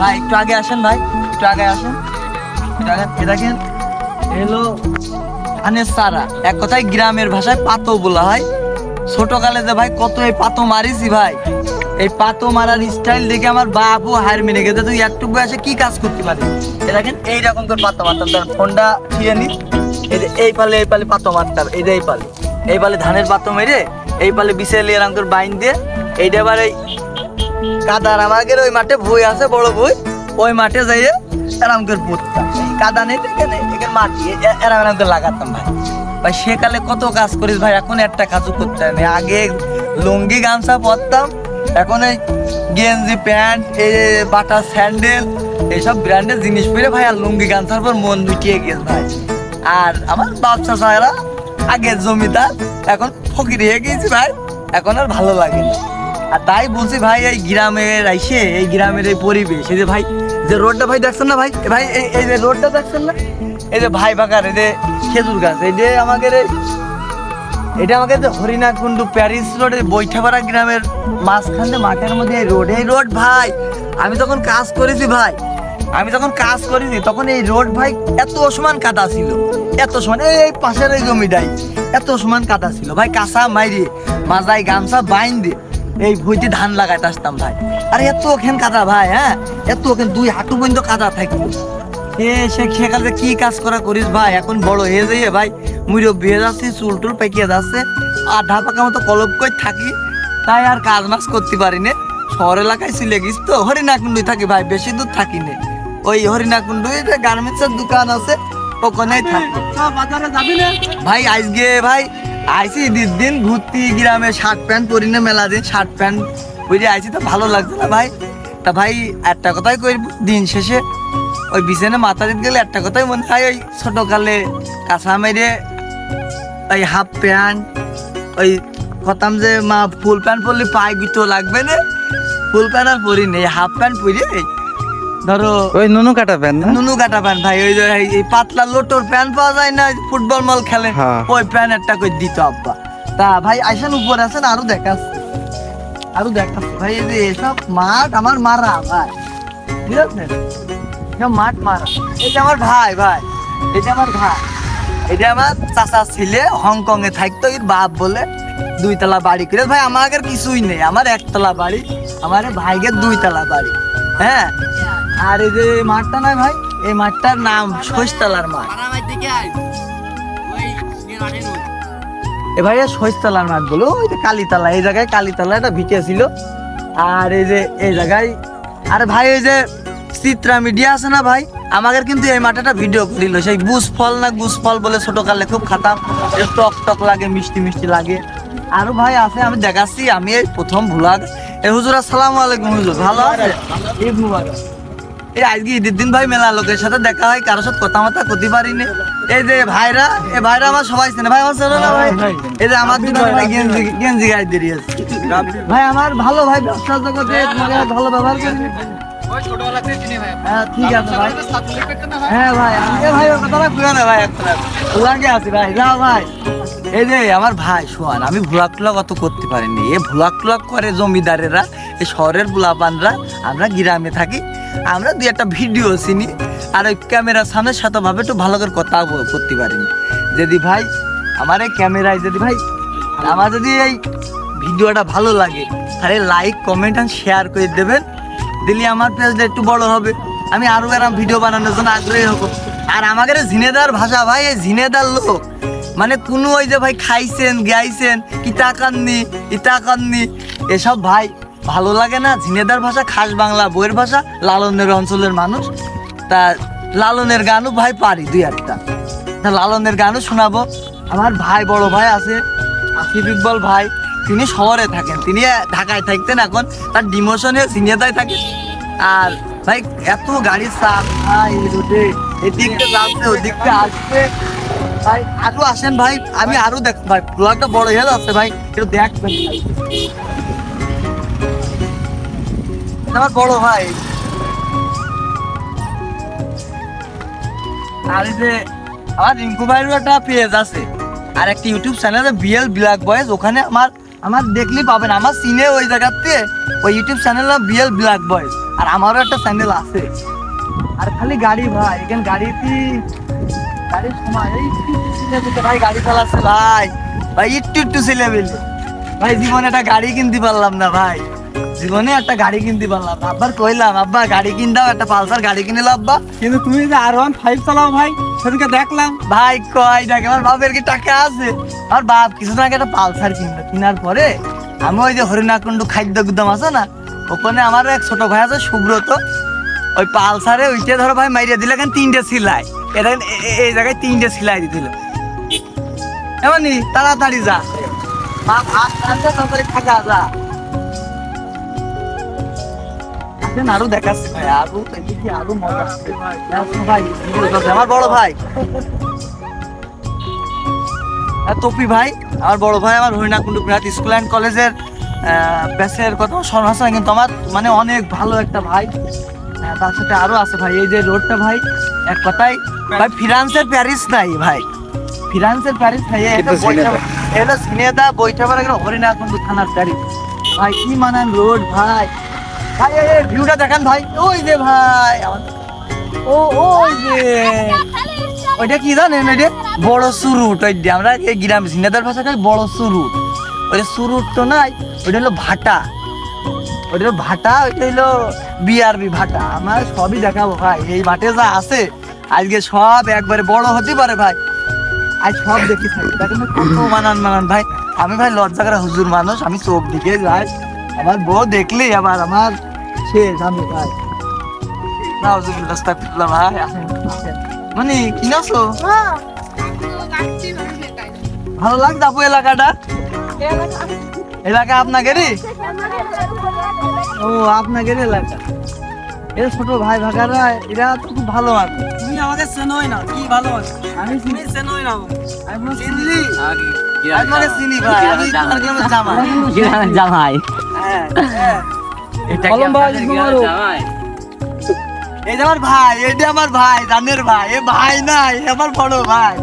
ভাই, একটু আগে আসেন ভাই, একটু আগে আসেন। একটু দেখেন, এলো ধানের সারা। এক কথায় গ্রামের ভাষায় পাতো বলা হয়। ছোটকালে যে ভাই কত এই পাতো মারিছি ভাই। এই পাতো মারার স্টাইল দেখে আমার বাপু হার মেনে গেছে। তুই একটু বয়সে কি কাজ করতে পারি এ দেখেন এইরকম করে পাতো মারতাম। ধর, ফোনটা ছিঁড়ে নি। এই যে, এই পালে এই পালে পাতো মারতাম। এই যে, এই পালে। এই পালে ধানের পাতো মেরে, এই পালে বিছাইলে এরকম করে বাইন দিয়ে, এইটা এবার এই কাদার আমাদের ওই মাঠে ভুই আছে, বড় ভুই। ওই মাঠে যাইয়ে এরম করে পড়তাম। কাদা নেই এখানে এখানে মাটি এরম এরম করে লাগাতাম ভাই। ভাই সেকালে কত কাজ করিস ভাই, এখন একটা কাজও করতে না। আগে লুঙ্গি, গামছা পরতাম, এখন এই গেঞ্জি, প্যান্ট, এই বাটা স্যান্ডেল, এইসব ব্র্যান্ডের জিনিস পরে ভাই, আর লুঙ্গি, গামছার পর মন মিটিয়ে গেছে ভাই। আর আমার বাচ্চা সাহেরা আগের জমিদার, এখন ফকির হয়ে গেছি ভাই, এখন আর ভালো লাগে না। আর তাই বলছি ভাই, এই গ্রামের আইসে, এই গ্রামের এই পরিবেশ, এই যে ভাই, যে রোডটা ভাই দেখছেন না ভাই? ভাই, এই যে রোডটা দেখছেন না? এই যে ভাই বাগার, এই যে খেজুর গাছ, এই যে আমাদের এটা আমাকে যে হরিণাকুণ্ডু প্যারিস রোডের বৈঠাপাড়া গ্রামের মাঝখানে মাঠের মধ্যে এই রোড এই রোড ভাই। আমি তখন কাজ করেছি ভাই, আমি যখন কাজ করেছি তখন এই রোড ভাই এত সমান কাদা ছিল, এত সমান এই এই পাশের এই জমিটাই, এত সমান কাদা ছিল। ভাই কাঁচা মাইরে, মাজায় গামছা বাইন দিয়ে এই ভুইতে ধান লাগাইতে আসতাম ভাই আরে এত ওখান কাদা ভাই হ্যাঁ এত ওখান দুই হাঁটু পর্যন্ত কাদা থাকতো এ সে সেকালে কি কাজ করা করিস ভাই এখন বড় হয়ে যাইয়ে ভাই মুড়ো বিয়ে যাচ্ছি চুল টুল পেকিয়ে যাচ্ছে আধা পাকা মতো কলপ করে থাকি তাই আর কাজ মাস করতে পারি নে শহর এলাকায় ছিলে গিস তো হরিণাকুণ্ডুই থাকি ভাই বেশি দূর থাকি নে ওই হরিণাকুণ্ডু গার্মেন্টসের দোকান আছে ওখানেই থাকি ভাই আজকে ভাই আইসি ঈদের দিন ঘুরতি গ্রামে, শার্ট প্যান্ট পরি না, মেলা দিন শার্ট প্যান্ট বুঝে আইসি তো ভালো লাগছে না ভাই। তা ভাই, একটা কথাই কই দিন শেষে ওই বিছানে মাথা দিতে গেলে একটা কথাই মনে হয়, ওই ছোটকালে কাঁচা মেরে ওই হাফ প্যান্ট, ওই কথাম যে, মা, ফুল প্যান্ট পরলে পায়ে গুতো লাগবে না? ফুল প্যান্ট আর পরি নেই, হাফ প্যান্ট পরি ধরো ওই নুনু কাটা প্যান না? নুনু কাটা প্যান্ট ভাই ওই যে এই- পাতলা লোটোর প্যান্ট পাওয়া যায় না ফুটবল মল খেলে হ্যাঁ। ওই প্যান্ট একটা করে দিত আব্বা। তা ভাই আইসেন উপরে আছেন? আরও দেখাচ্ছে আরও দেখাচ্ছে ভাই এই যে এসব মাঠ আমার মারা ভাই। এসব মাঠ মারা। এটা আমার ভাই ভাই। এটা আমার ভাই। এটা আমার চাচা ছেলে হংকং এ থাকতো এর বাপ বলে দুই তলা বাড়ি করে। ভাই আমার কিছুই নেই। আমার একতলা বাড়ি আমার ভাইগের দুই তলা বাড়ি। হ্যাঁ? আর এই যে মাঠটা নয় ভাই, এই মাঠটার নাম শৈশতলার মাঠ। এ ভাই শৈশতলার মাঠ বলো, ওই যে কালীতলা, এই জায়গায় কালীতলা একটা ভিটে ছিল। আর এই যে এই জায়গায়, আর ভাই এই যে চিত্রা মিডিয়া আছে না ভাই, আমাদের কিন্তু এই মাঠেটা ভিডিও করিল। সেই গুস ফল না গুস ফল বলে ছোটকালে খুব খাতাম টক টক লাগে, মিষ্টি মিষ্টি লাগে। আরও ভাই আছে, আমি দেখাচ্ছি, আমি এই প্রথম ভুলাগ এ হুজুর, আসসালামু আলাইকুম হুজুর, ভালো আছে? এই আজকে ঈদের দিন ভাই মেলা লোকের সাথে দেখা হয় কারোর সাথে কথা মতো করতে পারিনি। এই যে ভাইরা এই ভাইরা আমার সবাই চেনে। ভাই আমার চেনে না ভাই? এই যে আমার দুটো ভাই গেঞ্জি গেঞ্জি গায়ে দিয়ে আছে ভাই আমার ভালো ভাই ব্যবসা জগতে তোমাকে ভালো ব্যবহার করি। হ্যাঁ ঠিক আছে ভাই। হ্যাঁ ভাই ভাই কথাটা বুঝো না ভাই একটা লাগে আছে ভাই যাও ভাই। এই যে আমার ভাই শোয়ান আমি ভুলাক টুলাক অত করতে পারিনি। এ ভুলাক টুলাক করে জমিদারেরা এই শহরের বুলাপানরা আমরা গ্রামে থাকি। আমরা দুই একটা ভিডিও চিনি, আর ওই ক্যামেরার সামনে শতভাবে একটু ভালো করে কথা করতে পারিনি যদি ভাই, আমার এই ক্যামেরায় যদি ভাই, আমার যদি এই ভিডিওটা ভালো লাগে, তাহলে লাইক কমেন্ট আর শেয়ার করে দেবেন। দিলে আমার পেজটা একটু বড় হবে। আমি আরও এরম ভিডিও বানানোর জন্য আগ্রহী হব। আর আমাদের ঝিনেদার ভাষা ভাই, এই ঝিনেদার লোক মানে কোনো ওই যে ভাই খাইছেন, গাইছেন, ইটা কান্নি ইটা কান্নি এসব ভাই ভালো লাগে না? ঝিনেদার ভাষা, খাস বাংলা বইয়ের ভাষা, লালনের অঞ্চলের মানুষ। তা লালনের গানও ভাই পারি, দুই একটা। তা লালনের গানও শোনাবো। আমার ভাই, বড় ভাই আছে আসিফ ইকবল ভাই। তিনি শহরে থাকেন, তিনি ঢাকায় থাকতেন এখন। তার ডিমোশনে সিনিয়রতায় থাকে। আর ভাই, এত গাড়ির চাপ ভাই এদিকটা যাচ্ছে, ওদিকটা আসছে। ভাই, আরও আসেন ভাই, আমি আরও দেখ ভাই ব্লগটা বড় হয়ে যাচ্ছে ভাই, একটু দেখবেন। আমার বড় ভাই। আর যে আমার রিঙ্কু ভাইয়েরও একটা পেজ আছে। আর একটা ইউটিউব চ্যানেল আছে বিএল ব্ল্যাক বয়েজ ওখানে আমার আমার দেখলেই পাবেন। আমার সিনে ওই জায়গাতে, ওই YouTube channel BL black boys আর আমারও একটা চ্যানেল আছে। আর খালি গাড়ি ভাই, এখানে গাড়িতে গাড়ির সময় এই ভাই, গাড়ি চালাচ্ছে, ভাই। ভাই, একটু একটু ছিলে ভাই, জীবনে একটা গাড়ি কিনতে পারলাম না, ভাই। জীবনে একটা গাড়ি কিনতে পারলাম। না আব্বার কইলাম আব্বা গাড়ি কিনদাও একটা পালসার গাড়ি কিনে দাও, আব্বা। কিন্তু তুমি যে আর ওয়ান ফাইভ চালাও ভাই সেদিনকে দেখলাম। ভাই কয় দেখ আমার বাপের কি টাকা আছে? আর বাপ কিছুদিন আগে একটা পালসার কিনলো। কেনার পরে আমি ওই যে হরিণাকুণ্ড খাদ্য গুদাম আছে না ওখানে আমার এক ছোট ভাই আছে সুব্রত। ওই পালসারে ওইটা ধরো ভাই মাইরিয়া দিলে এখানে তিনটে সিলাই। এটা এই জায়গায় তিনটে সিলাই দিছিল এমনি তাড়াতাড়ি যা। বাপ, আস্তে আস্তে তাড়াতাড়ি থাকা যা। আসেন আরও দেখাচ্ছি ভাই আরও এদিকে আরও মজা আসছে। ভাই আমার বড় ভাই। তপি ভাই আমার বড় ভাই আমার হরিণাকুণ্ডু বৃহৎ স্কুল অ্যান্ড কলেজের ব্যাচের কথা স্মরণ আছে কিন্তু আমার মানে অনেক ভালো একটা ভাই। তার সাথে আরও আছে ভাই। এই যে রোডটা ভাই এক কথায় ভাই ফ্রান্সের প্যারিস নাই ভাই। ফ্রান্সের প্যারিস ভাই এটা সিনেদা। পারে হরিণাকুণ্ডু থানার প্যারিস। ভাই কি মানান রোড ভাই? ভাই, এই ভিউটা দেখান ভাই। ওই যে ভাই ও ওই যে। ওইটা কি জানেন? ওইটা বড় সুরুট ওইটা আমরা এই গ্রাম সিনেদার ভাষা কই বড় সুরুট। ওইটা সুরুট তো নাই, ওইটা হলো ভাটা। ওইটা হলো ভাটা, ওইটা হলো বিআরবি ভাটা। আমার সবই দেখাবো ভাই, এই মাঠে যা আছে, আজকে সব একবারে বড় হতে পারে ভাই। আজ সব দেখি থাকি। মানান মানান ভাই। আমি ভাই লজ্জা করে হুজুর মানুষ, আমি চোখ দিকে যাই। আমার বউ দেখলেই আবার আমার শেষ আমি ভাই না হুজুর রাস্তা পিটলাম ভাই মানে কি নাছো ভালো লাগছে আপু এলাকাটা এলাকা আপনাদেরই ও আপনাদের এলাকা এরা ছোট ভাই ভাগারা এরা তো খুব ভালো মানুষ তুমি আমাকে চেনোই না কি ভালো আমি তুমি চেনোই না আমি আমি মনে চিনি ভাই আমি জামাই। জামাই। হ্যাঁ হ্যাঁ। এটা কলম ভাই, এই আমার ভাই এটা আমার ভাই জানের ভাই এ ভাই না এ আমার বড় ভাই।